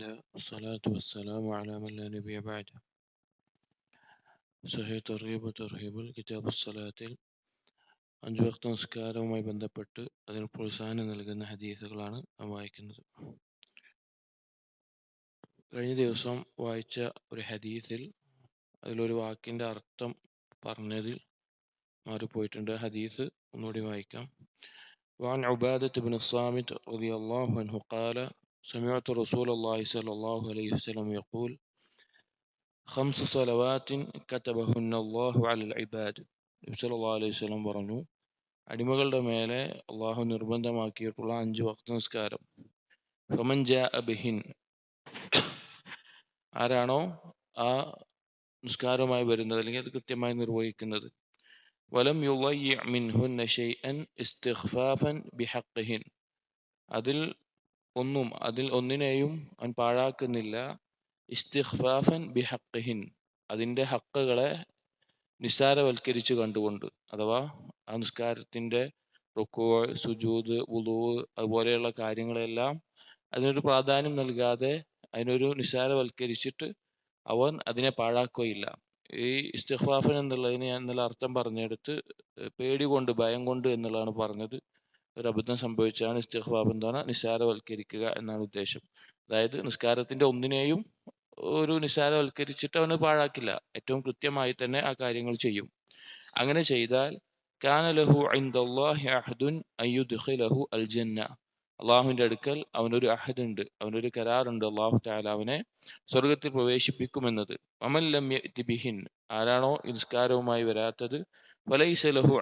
الله والصلاة والسلام على من لا نبي بعده സഹേ തർഹീബ് തർഹീബുൽ കിതാബ് സലാത്തിൽ അഞ്ചു വക്ത നമസ്കാരവുമായി ബന്ധപ്പെട്ട് അതിന് പ്രോത്സാഹനം നൽകുന്ന ഹദീസുകളാണ് നാം വായിക്കുന്നത് കഴിഞ്ഞ ദിവസം വായിച്ച ഒരു ഹദീസിൽ അതിലൊരു വാക്കിൻ്റെ അർത്ഥം പറഞ്ഞതിൽ മാറിപ്പോയിട്ടുണ്ട് ഹദീസ് ഒന്നുകൂടി വായിക്കാം وعن عبادة بن الصامت رضي الله عنه قال سمعت رسول الله صلى الله عليه وسلم يقول خمس صلوات كتبهن الله على العباد നബി സല്ലല്ലാഹു അലൈഹി വസല്ലം പറഞ്ഞു അടിമകളുടെ മേലെ അള്ളാഹു നിർബന്ധമാക്കിയിട്ടുള്ള അഞ്ച് വക്ത നിസ്കാരം ഫമൻ ജാഅ ബിഹിൻ ആരാണോ ആ നിസ്കാരവുമായി വരുന്നത് അല്ലെങ്കിൽ അത് കൃത്യമായി നിർവഹിക്കുന്നത് വലം യുളയ്യ മിൻഹുന്ന ഷൈഅൻ ഇസ്തിഗ്ഫാഫൻ ബിഹഖിഹിൻ അതിൽ ഒന്നും അതിൽ ഒന്നിനെയും അവൻ പാഴാക്കുന്നില്ല. ഇസ്തിഗ്ഫാഫൻ ബിഹഖിഹിൻ. അതിന്റെ ഹക്കുകളെ നിസ്സാരവൽക്കരിച്ച് കണ്ടുകൊണ്ട്. അഥവാ ആ നിസ്കാരത്തിന്റെ റുക്കോ സുജൂദ് വുളു അതുപോലെയുള്ള കാര്യങ്ങളെല്ലാം അതിനൊരു പ്രാധാന്യം നൽകാതെ അതിനൊരു നിസ്സാരവൽക്കരിച്ചിട്ട് അവൻ അതിനെ പാഴാക്കുകയില്ല. ഈ ഇസ്തിഹ്ഫാഫൻ എന്നുള്ളതിന് ഞാൻ ഇന്നലെ അർത്ഥം പറഞ്ഞെടുത്ത് പേടി കൊണ്ട് ഭയം കൊണ്ട് എന്നുള്ളതാണ് പറഞ്ഞത്. ഒരു അബദ്ധം സംഭവിച്ചാണ് ഇസ്തിഗ്ഫാഫ് എന്താണ് നിസ്സാരവൽക്കരിക്കുക എന്നാണ് ഉദ്ദേശം. അതായത് നിസ്കാരത്തിന്റെ ഒന്നിനെയും ഒരു നിസ്സാരവൽക്കരിച്ചിട്ട് അവന് പാഴാക്കില്ല. ഏറ്റവും കൃത്യമായി തന്നെ ആ കാര്യങ്ങൾ ചെയ്യും. അങ്ങനെ ചെയ്താൽ കാന ലഹു അഹദുൻ ജന്ന അള്ളാഹുവിന്റെ അടുക്കൽ അവനൊരു അഹദ് ഉണ്ട് അവനൊരു കരാറുണ്ട് അള്ളാഹു താലാവിനെ സ്വർഗത്തിൽ പ്രവേശിപ്പിക്കുമെന്നത്. അമല്ലം ബിഹിൻ. ആരാണോ നിസ്കാരവുമായി വരാത്തത്? ഫലൈസ ലഹു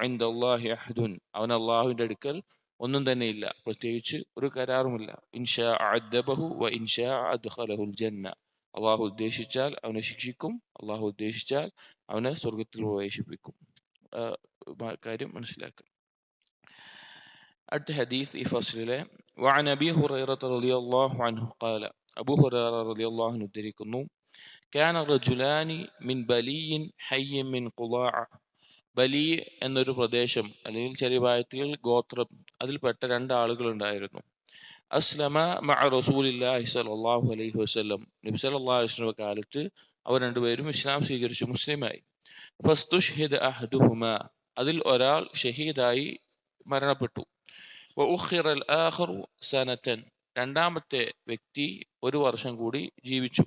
അഹദുൻ. അവൻ അള്ളാഹുവിന്റെ അടുക്കൽ ഒന്നും തന്നെ ഇല്ല പ്രത്യേകിച്ച് ഒരു കരാറുമില്ല ഇൻഷാ അദ്ദബഹു വ ഇൻഷാ അദ്ഖലഹുൽ ജന്ന അള്ളാഹു ഉദ്ദേശിച്ചാൽ അവനെ ശിക്ഷിക്കും അള്ളാഹു ഉദ്ദേശിച്ചാൽ അവനെ സ്വർഗത്തിൽ പ്രവേശിപ്പിക്കും കാര്യം മനസ്സിലാക്കുക അടുത്ത ഹദീസ് ഈ ഫസ്ലിലെ وعن أبي هريرة رضي الله عنه قال أبو هريرة رضي الله عنه ഉദ്ധരിക്കുന്നു كان رجلان من بلي حي من قضاع ബലി എന്നൊരു പ്രദേശം അല്ലെങ്കിൽ ചെറിയ ഭാഗത്തിൽ ഗോത്രം അതിൽപ്പെട്ട രണ്ടാളുകൾ ഉണ്ടായിരുന്നു അസ്ലമ മഅ റസൂലില്ലാഹി സ്വല്ലല്ലാഹു അലൈഹി വസല്ലം. നബി സല്ലല്ലാഹു അലൈഹി വസല്ലം കാലത്ത് അവർ രണ്ടുപേരും ഇസ്ലാം സ്വീകരിച്ചു മുസ്ലിമായി. ഫസ്തുഷ്ഹിദ അഹദുഹുമ. അതിൽ ഒരാൾ ഷഹീദായി മരണപ്പെട്ടു. വഉഖിറൽ രണ്ടാമത്തെ വ്യക്തി ഒരു വർഷം കൂടി ജീവിച്ചു.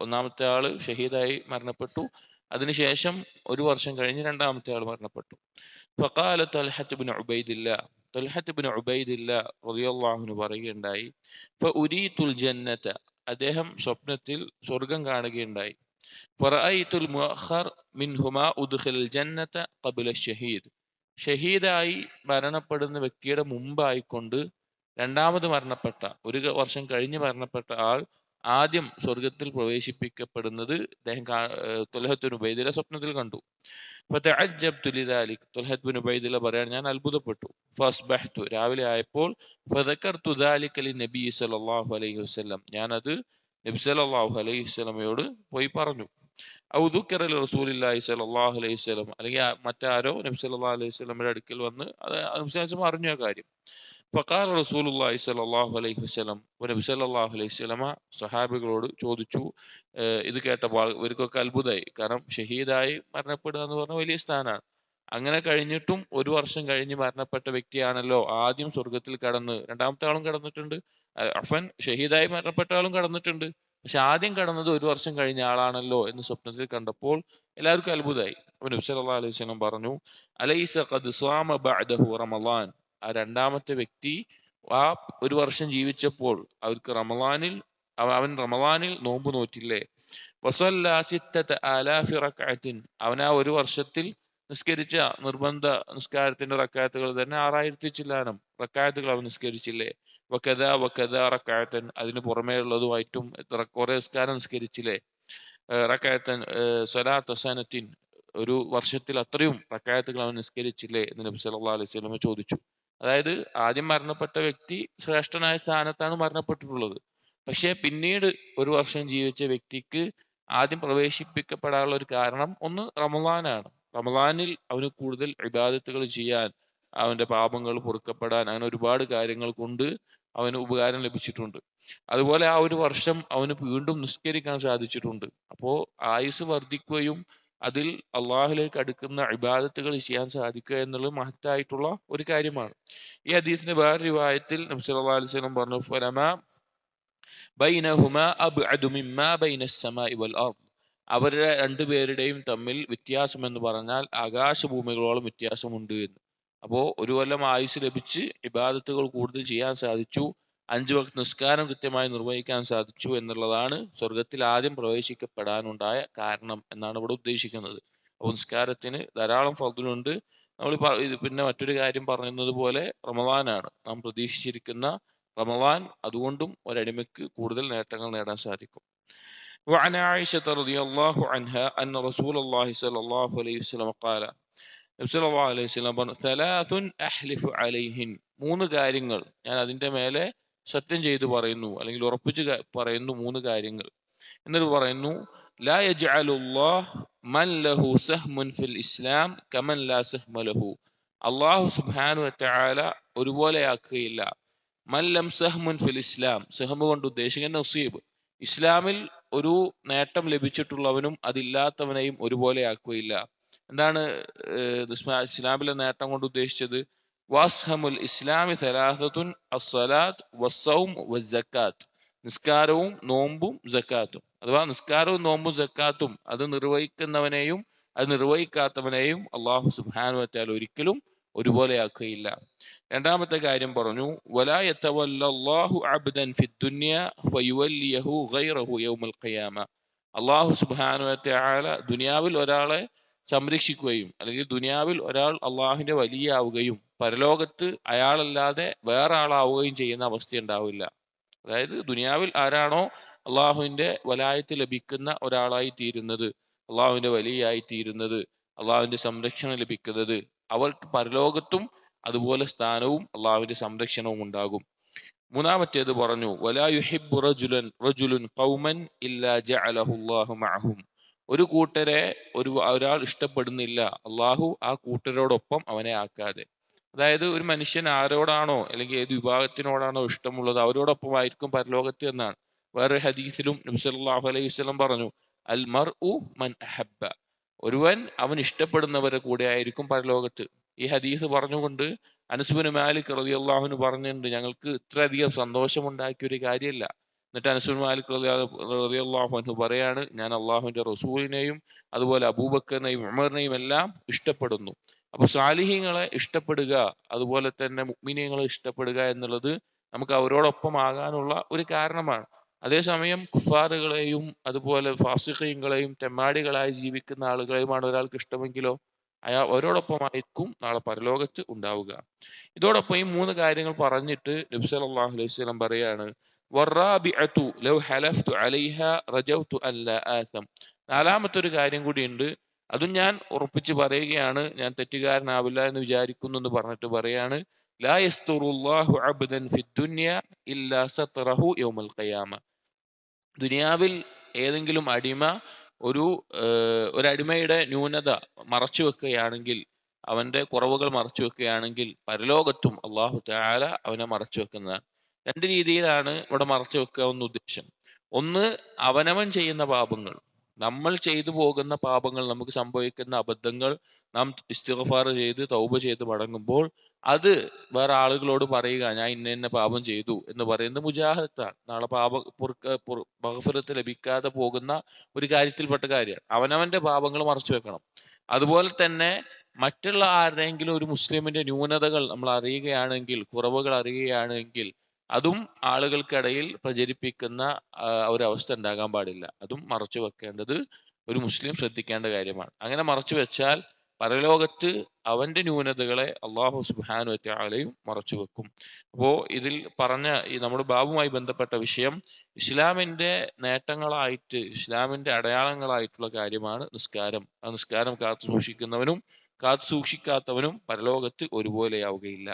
ഒന്നാമത്തെ ആൾ ഷഹീദായി മരണപ്പെട്ടു. അതിനുശേഷം ഒരു വർഷം കഴിഞ്ഞ് രണ്ടാമത്തെ ആൾ മരണപ്പെട്ടു. ഉബൈദില്ല ഉബൈദില്ല പറയുകയുണ്ടായി അദ്ദേഹം സ്വപ്നത്തിൽ സ്വർഗം കാണുകയുണ്ടായി. ഫറഅയ്തുൽ മുഅഖർ മിൻഹുമാ ജന്നത ഖബ്ല ഷഹീദ് ഷഹീദായി മരണപ്പെടുന്ന വ്യക്തിയുടെ മുമ്പായിക്കൊണ്ട് രണ്ടാമത് മരണപ്പെട്ട ഒരു വർഷം കഴിഞ്ഞ് മരണപ്പെട്ട ആൾ ആദ്യം സ്വർഗത്തിൽ പ്രവേശിപ്പിക്കപ്പെടുന്നത് അദ്ദേഹം തുലഹത്തുൻ ഉബൈദില സ്വപ്നത്തിൽ കണ്ടു. തുലഹത്ത് ബിൻ ഉബൈദില പറയാൻ ഞാൻ അത്ഭുതപ്പെട്ടു. ഫസ്ബഹ്തു രാവിലെ ആയപ്പോൾ ഫതക്കർത്തുദാലിക്കലി നബി സല്ലല്ലാഹു അലൈഹി വസല്ലം. ഞാനത് നബി സല്ലല്ലാഹു അലൈഹി വസല്ലമയോട് പോയി പറഞ്ഞു. ഔദുക്കറൽ റസൂലില്ലാഹി സല്ലല്ലാഹു അലൈഹി വസല്ലം. അല്ലെങ്കിൽ മറ്റാരോ നബി സല്ലല്ലാഹു അലൈഹി വസല്ലമയുടെ അടുക്കൽ വന്ന് അത് അനുസരിച്ച് അറിഞ്ഞ കാര്യം. ഫക്കാർ റസൂലുള്ളാഹി സ്വല്ലല്ലാഹു അലൈഹി വസല്ലം നബി സ്വല്ലല്ലാഹു അലൈഹി വസല്ലമ സഹാബികളോട് ചോദിച്ചു ഇത് കേട്ടപ്പോൾ ഇവർക്കൊക്കെ അത്ഭുതമായി. കാരണം ഷഹീദായി മരണപ്പെടുക എന്ന് പറഞ്ഞ വലിയ സ്ഥാനമാണ്. അങ്ങനെ കഴിഞ്ഞിട്ടും ഒരു വർഷം കഴിഞ്ഞ് മരണപ്പെട്ട വ്യക്തിയാണല്ലോ ആദ്യം സ്വർഗത്തിൽ കടന്ന് രണ്ടാമത്തെ ആളും കടന്നിട്ടുണ്ട്. അഫൻ ഷഹീദായി മരണപ്പെട്ട ആളും കടന്നിട്ടുണ്ട്. പക്ഷെ ആദ്യം കടന്നത് ഒരു വർഷം കഴിഞ്ഞ ആളാണല്ലോ എന്ന് സ്വപ്നത്തിൽ കണ്ടപ്പോൾ എല്ലാവർക്കും അത്ഭുതമായി. നബി സല്ലല്ലാഹു അലൈഹി വസല്ലം പറഞ്ഞു അലൈസ റമളാൻ ആ രണ്ടാമത്തെ വ്യക്തി ആ ഒരു വർഷം ജീവിച്ചപ്പോൾ അവർക്ക് റമലാനിൽ അവൻ റമലാനിൽ നോമ്പ് നോറ്റില്ലേ? അവൻ ആ ഒരു വർഷത്തിൽ നിസ്കരിച്ച നിർബന്ധ നിസ്കാരത്തിന്റെ റക്കായത്തുകൾ തന്നെ ആറായിരത്തി ചില്ലാനം റക്കായത്തുകൾ അവൻ നിസ്കരിച്ചില്ലേ? വക്കത വക്കത റക്കായത്തൻ അതിന് പുറമേ ഉള്ളതുമായിട്ടും കുറെ നിസ്കാരം നിസ്കരിച്ചില്ലേ? റക്കായത്തൻ സലാ തസാനത്തിൻ ഒരു വർഷത്തിൽ അത്രയും റക്കായത്തുകൾ അവൻ നിസ്കരിച്ചില്ലേ? എന്ന് നബി സല്ലാ അലൈഹി സ്വലമ ചോദിച്ചു. അതായത് ആദ്യം മരണപ്പെട്ട വ്യക്തി ശ്രേഷ്ഠനായ സ്ഥാനത്താണ് മരണപ്പെട്ടിട്ടുള്ളത്. പക്ഷേ പിന്നീട് ഒരു വർഷം ജീവിച്ച വ്യക്തിക്ക് ആദ്യം പ്രവേശിപ്പിക്കപ്പെടാനുള്ള ഒരു കാരണം ഒന്ന് റമദാനാണ്. റമദാനിൽ അവന് കൂടുതൽ ഇബാദത്തുകൾ ചെയ്യാൻ അവന്റെ പാപങ്ങൾ പൊറുക്കപ്പെടാൻ അങ്ങനെ ഒരുപാട് കാര്യങ്ങൾ കൊണ്ട് അവന് ഉപകാരം ലഭിച്ചിട്ടുണ്ട്. അതുപോലെ ആ ഒരു വർഷം അവന് വീണ്ടും നിസ്കരിക്കാൻ സാധിച്ചിട്ടുണ്ട്. അപ്പോൾ ആയുസ് വർദ്ധിക്കുകയും അതിൽ അള്ളാഹുലേക്ക് അടുക്കുന്ന ഇബാദത്തുകൾ ചെയ്യാൻ സാധിക്കുക എന്നുള്ളത് മഹത്തായിട്ടുള്ള ഒരു കാര്യമാണ്. ഈ ഹദീസിന് വേറെ റിവായത്തിൽ നബ്സ് അലൈഹി സ്വലം പറഞ്ഞു ഫലമ ബൈനഹുമ അബ് ബൈന ബൈനസ്സമ വൽ അർദ് അവരുടെ രണ്ടുപേരുടെയും തമ്മിൽ വ്യത്യാസം എന്ന് പറഞ്ഞാൽ ആകാശഭൂമികളോളം വ്യത്യാസമുണ്ട് എന്ന്. അപ്പോൾ ഒരു കൊല്ലം ആയുസ് ലഭിച്ച് ഇബാദത്തുകൾ കൂടുതൽ ചെയ്യാൻ സാധിച്ചു. അഞ്ചു വക്ത് നിസ്കാരം കൃത്യമായി നിർവഹിക്കാൻ സാധിച്ചു എന്നുള്ളതാണ് സ്വർഗത്തിൽ ആദ്യം പ്രവേശിക്കപ്പെടാനുണ്ടായ കാരണം എന്നാണ് ഇവിടെ ഉദ്ദേശിക്കുന്നത്. അപ്പൊ നിസ്കാരത്തിന് ധാരാളം ഫലത്തിലുണ്ട് നമ്മൾ ഇത് പിന്നെ മറ്റൊരു കാര്യം പറയുന്നത് പോലെ റമവാനാണ് നാം പ്രതീക്ഷിച്ചിരിക്കുന്ന റമവാൻ അതുകൊണ്ടും ഒരടിമയ്ക്ക് കൂടുതൽ നേട്ടങ്ങൾ നേടാൻ സാധിക്കും. وعن عائشة رضي الله عنها أن رسول الله صلى الله عليه وسلم قال صلى الله عليه وسلم ثلاث أحلف عليهن മൂന്ന് കാര്യങ്ങൾ ഞാൻ അതിന്റെ മേലെ സത്യം ചെയ്ത് പറയുന്നു അല്ലെങ്കിൽ ഉറപ്പിച്ച് പറയുന്നു മൂന്ന് കാര്യങ്ങൾ. എന്നിട്ട് പറയുന്നു ലാ മൻ ലഹു സഹ്മുൻ ഫിൽ ഇസ്ലാം കമൻ ലാ സഹ്മ ലഹു. അള്ളാഹു സുബ്ഹാനഹു അറ്റാല ഒരുപോലെ ആക്കുകയില്ല മല്ലം സഹ്മുൻ ഫിൽ ഇസ്ലാം സഹ്മ കൊണ്ട് ഉദ്ദേശിക്കുന്ന നസീബ്. ഇസ്ലാമിൽ ഒരു നേട്ടം ലഭിച്ചിട്ടുള്ളവനും അതില്ലാത്തവനെയും ഒരുപോലെ ആക്കുകയില്ല എന്താണ് ഇസ്ലാമിലെ നേട്ടം കൊണ്ട് ഉദ്ദേശിച്ചത്? വാസ്ഹമുൽ ഇസ്ലാമി സലാസത്തുൻ അസ്സലാത്ത് والصوم വസ്സക്കാത്ത്. നിസ്കാരവും നോമ്പും ജക്കാത്തും അഥവാ നിസ്കാരവും നോമ്പും ജക്കാത്തും അത് നിർവഹിക്കുന്നവനെയും അത് നിർവഹിക്കാത്തവനെയും അള്ളാഹു വതആല ഒരിക്കലും ഒരുപോലെയാക്കുകയില്ല. രണ്ടാമത്തെ കാര്യം പറഞ്ഞു വലാ യതവല്ലല്ലാഹു അബ്ദൻ അള്ളാഹു വതആല ദുനിയാവിൽ ഒരാളെ സംരക്ഷിക്കുകയും അല്ലെങ്കിൽ ദുനിയാവിൽ ഒരാൾ അള്ളാഹുവിന്റെ വലിയാവുകയും പരലോകത്ത് അയാളല്ലാതെ വേറെ ആളാവുകയും ചെയ്യുന്ന അവസ്ഥ ഉണ്ടാവില്ല അതായത് ദുനിയാവിൽ ആരാണോ അള്ളാഹുവിന്റെ വലായത്ത് ലഭിക്കുന്ന ഒരാളായി തീരുന്നത് അള്ളാഹുവിന്റെ വലിയായി തീരുന്നത് അള്ളാഹുവിന്റെ സംരക്ഷണം ലഭിക്കുന്നത് അവർക്ക് പരലോകത്തും അതുപോലെ സ്ഥാനവും അള്ളാഹുവിന്റെ സംരക്ഷണവും ഉണ്ടാകും. മൂന്നാമത്തേത് പറഞ്ഞു വലാ യുഹിബ്ബു റജുലൻ റജുലുൻ ഖൗമൻ ഇല്ലാ മഅഹും. ഒരു കൂട്ടരെ ഒരു ഒരാൾ ഇഷ്ടപ്പെടുന്നില്ല. അള്ളാഹു ആ കൂട്ടരോടൊപ്പം അവനെ ആക്കാതെ. അതായത് ഒരു മനുഷ്യൻ ആരോടാണോ അല്ലെങ്കിൽ ഏത് വിഭാഗത്തിനോടാണോ ഇഷ്ടമുള്ളത് അവരോടൊപ്പമായിരിക്കും പരലോകത്ത് എന്നാണ്. വേറെ ഹദീസിലും നബി സല്ലല്ലാഹു അലൈഹി വസ്ലം പറഞ്ഞു അൽ മർഉ മൻ അഹബ ഒരുവൻ അവൻ ഇഷ്ടപ്പെടുന്നവരെ കൂടെ ആയിരിക്കും പരലോകത്ത്. ഈ ഹദീസ് പറഞ്ഞുകൊണ്ട് അനസുബിന് മാലിക് റളിയല്ലാഹുവിന് പറഞ്ഞിട്ടുണ്ട് ഞങ്ങൾക്ക് ഇത്രയധികം സന്തോഷമുണ്ടാക്കിയ ഒരു കാര്യമല്ല. എന്നിട്ട് അനസുൽ മാലിക് റളിയല്ലാഹു അൻഹു പറയാണ് ഞാൻ അള്ളാഹുവിന്റെ റസൂലിനെയും അതുപോലെ അബൂബക്കറിനെയും ഉമറിനെയും എല്ലാം ഇഷ്ടപ്പെടുന്നു. അപ്പൊ സാലിഹ്യങ്ങളെ ഇഷ്ടപ്പെടുക അതുപോലെ തന്നെ മുഗ്മിനീങ്ങളെ ഇഷ്ടപ്പെടുക എന്നുള്ളത് നമുക്ക് അവരോടൊപ്പം ആകാനുള്ള ഒരു കാരണമാണ്. അതേസമയം കുഫാറുകളെയും അതുപോലെ ഫാസിഖീങ്ങളെയും തെമ്മാടികളായി ജീവിക്കുന്ന ആളുകളെയുമാണ് ഒരാൾക്ക് ഇഷ്ടമെങ്കിലോ അയാൾ അവരോടൊപ്പമായിരിക്കും നാളെ പരലോകത്ത് ഉണ്ടാവുക. ഇതോടൊപ്പം ഈ മൂന്ന് കാര്യങ്ങൾ പറഞ്ഞിട്ട് നബി സല്ലല്ലാഹു അലൈഹി പറയാണ് വറാബിഅതു ലൗ ഹലഫ്തു അല്ലാ നാലാമത്തെ ഒരു കാര്യം കൂടിയുണ്ട് അതും ഞാൻ ഉറപ്പിച്ച് പറയുകയാണ് ഞാൻ തെറ്റുകാരനാവില്ല എന്ന് വിചാരിക്കുന്നു എന്ന് പറഞ്ഞിട്ട് പറയാണ് ലാ യസ്തുറുല്ലാഹു അബ്ദൻ ഇല്ലാ സത്രഹു ദുനിയാവിൽ ഏതെങ്കിലും അടിമ ഒരു ഒരു അടിമയുടെ ന്യൂനത മറച്ചു വെക്കുകയാണെങ്കിൽ അവന്റെ കുറവുകൾ മറച്ചു വെക്കുകയാണെങ്കിൽ പരലോകത്തും അള്ളാഹു താല അവനെ മറച്ചു വെക്കുന്നതാണ്. രണ്ട് രീതിയിലാണ് ഇവിടെ മറച്ചു വെക്കുക എന്ന ഉദ്ദേശം. ഒന്ന് അവനവൻ ചെയ്യുന്ന പാപങ്ങൾ. നമ്മൾ ചെയ്തു പോകുന്ന പാപങ്ങൾ നമുക്ക് സംഭവിക്കുന്ന അബദ്ധങ്ങൾ നാം ഇസ്തിഗ്ഫാർ ചെയ്ത് തൗബ ചെയ്ത് മടങ്ങുമ്പോൾ അത് വേറെ ആളുകളോട് പറയുക ഞാൻ ഇന്ന ഇന്ന പാപം ചെയ്തു എന്ന് പറയുന്നത് മുജാഹത്താണ് നാളെ പാപ പൊറു- ലഭിക്കാതെ പോകുന്ന ഒരു കാര്യത്തിൽപ്പെട്ട കാര്യമാണ്. അവനവന്റെ പാപങ്ങൾ മറച്ചു വെക്കണം. അതുപോലെ തന്നെ മറ്റുള്ള ആരുടെയെങ്കിലും ഒരു മുസ്ലിമിന്റെ ന്യൂനതകൾ നമ്മൾ അറിയുകയാണെങ്കിൽ കുറവുകൾ അറിയുകയാണെങ്കിൽ അതും ആളുകൾക്കിടയിൽ പ്രചരിപ്പിക്കുന്ന ഒരവസ്ഥ ഉണ്ടാകാൻ പാടില്ല. അതും മറച്ചു വെക്കേണ്ടത് ഒരു മുസ്ലിം ശ്രദ്ധിക്കേണ്ട കാര്യമാണ്. അങ്ങനെ മറച്ചു വെച്ചാൽ പരലോകത്ത് അവന്റെ ന്യൂനതകളെ അള്ളാഹു സുബാനു വറ്റാലയും മറച്ചു വെക്കും അപ്പോ ഇതിൽ പറഞ്ഞ ഈ നമ്മുടെ ബാബുമായി ബന്ധപ്പെട്ട വിഷയം ഇസ്ലാമിന്റെ നേട്ടങ്ങളായിട്ട് ഇസ്ലാമിന്റെ അടയാളങ്ങളായിട്ടുള്ള കാര്യമാണ് നിസ്കാരം ആ നിസ്കാരം കാത്തു സൂക്ഷിക്കുന്നവനും കാത്തു സൂക്ഷിക്കാത്തവനും പരലോകത്ത് ഒരുപോലെയാവുകയില്ല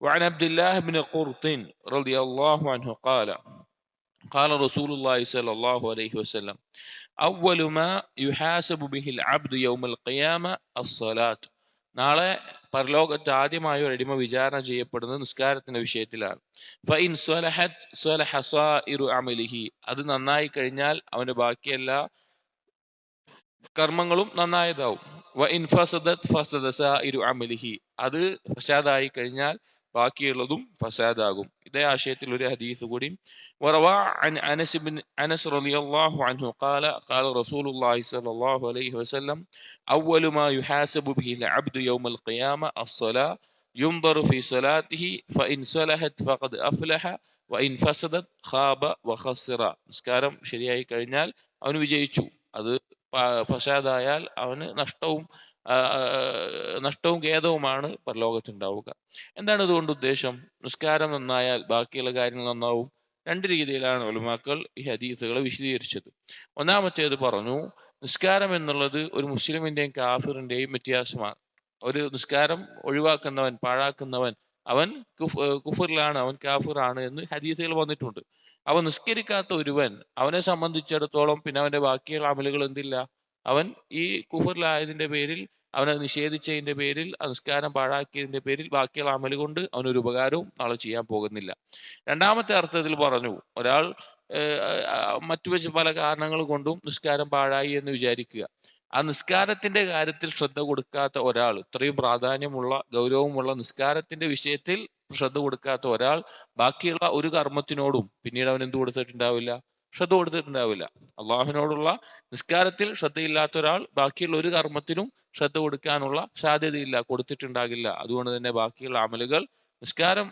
وعن عبد الله بن قرط رضي الله عنه قال قال رسول الله صلى الله عليه وسلم أول ما يحاسب به العبد يوم القيامة الصلاة നാളെ പരലോകത്ത് ആദ്യമായി ഒരു അടിമ വിചാരണ ചെയ്യപ്പെടുന്നത് നിസ്കാരത്തിന്റെ വിഷയത്തിലാണ് ഫഇൻ സ്വലഹത് സ്വലഹ സായിറു അമലിഹി അത് നന്നായി കഴിഞ്ഞാൽ അവന്റെ ബാക്കിയെല്ലാ കർമ്മങ്ങളും നന്നായതാവും വ ഇൻ ഫസദത് ഫസദ സായിറു അമലിഹി അത് ഫസാദായി കഴിഞ്ഞാൽ ബാക്കിയുള്ളതും ഫസാദാകും ഇതേ ആശയത്തിൽ ഒരു ഹദീസ് കൂടി وروى عن انس بن انس رضي الله عنه قال قال رسول الله صلى الله عليه وسلم اول ما يحاسب به العبد يوم القيامه الصلاه ينظر في صلاته فان صلحت فقد افلح وان فسدت خاب وخسر നിസ്കാരം ശരിയായി കഴിഞ്ഞാൽ അവന് വിജയിച്ചു അത് പ- ഫസാദായാൽ അവന് നഷ്ടവും ആ, ആ, നഷ്ടവും ഖേദവുമാണ് പരലോകത്തുണ്ടാവുക. എന്താണ് ഇതുകൊണ്ട് ഉദ്ദേശം? നിസ്കാരം നന്നായാൽ ബാക്കിയുള്ള കാര്യങ്ങൾ നന്നാവും. രണ്ട് രീതിയിലാണ് ഒലുമാക്കൾ ഈ ഹദീസുകളെ വിശദീകരിച്ചത്. ഒന്നാമത്തേത് പറഞ്ഞു നിസ്കാരം എന്നുള്ളത് ഒരു മുസ്ലിമിന്റെയും കാഫിറിന്റെയും വ്യത്യാസമാണ്. ഒരു നിസ്കാരം ഒഴിവാക്കുന്നവൻ പാഴാക്കുന്നവൻ അവൻ കുഫ് കുഫറിലാണ് അവൻ കാഫിറാണ് എന്ന് ഹദീസുകൾ വന്നിട്ടുണ്ട്. അവൻ നിസ്കരിക്കാത്ത ഒരുവൻ അവനെ സംബന്ധിച്ചിടത്തോളം പിന്നെ അവന്റെ ബാക്കിയുള്ള അമലുകൾ എന്തില്ല? അവൻ ഈ കുഫറിലായതിന്റെ പേരിൽ അവനെ നിഷേധിച്ചതിന്റെ പേരിൽ അനുസ്കാരം നിസ്കാരം പാഴാക്കിയതിന്റെ പേരിൽ ബാക്കിയുള്ള അമൽ കൊണ്ട് അവനൊരു ഉപകാരവും നാളെ ചെയ്യാൻ പോകുന്നില്ല. രണ്ടാമത്തെ അർത്ഥത്തിൽ പറഞ്ഞു ഒരാൾ മറ്റു വെച്ച് പല കാരണങ്ങൾ കൊണ്ടും നിസ്കാരം പാഴായി എന്ന് വിചാരിക്കുക. ആ നിസ്കാരത്തിന്റെ കാര്യത്തിൽ ശ്രദ്ധ കൊടുക്കാത്ത ഒരാൾ ഇത്രയും പ്രാധാന്യമുള്ള ഗൗരവമുള്ള നിസ്കാരത്തിന്റെ വിഷയത്തിൽ ശ്രദ്ധ കൊടുക്കാത്ത ഒരാൾ ബാക്കിയുള്ള ഒരു കർമ്മത്തിനോടും പിന്നീട് അവൻ എന്ത് കൊടുത്തിട്ടുണ്ടാവില്ല? ശ്രദ്ധ കൊടുത്തിട്ടുണ്ടാവില്ല. അള്ളാഹുവിനോടുള്ള നിസ്കാരത്തിൽ ശ്രദ്ധയില്ലാത്ത ഒരാൾ ബാക്കിയുള്ള ഒരു കർമ്മത്തിനും ശ്രദ്ധ കൊടുക്കാനുള്ള സാധ്യതയില്ല കൊടുത്തിട്ടുണ്ടാകില്ല. അതുകൊണ്ട് തന്നെ ബാക്കിയുള്ള അമലുകൾ നിസ്കാരം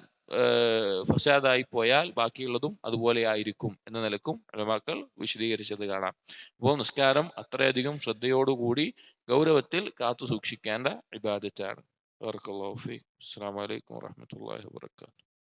ഫസാദായി പോയാൽ ബാക്കിയുള്ളതും അതുപോലെ ആയിരിക്കും എന്ന നിലക്കും അലമാക്കൾ വിശദീകരിച്ചത് കാണാം. അപ്പോൾ നിസ്കാരം അത്രയധികം ശ്രദ്ധയോടുകൂടി ഗൗരവത്തിൽ കാത്തു സൂക്ഷിക്കേണ്ട ഇബാദത്താണ്. ബറക്കല്ലാഹു ഫീക് അസ്സലാമു അലൈക്കും വറഹ്മത്തുള്ളാഹി വബറകാതുഹു.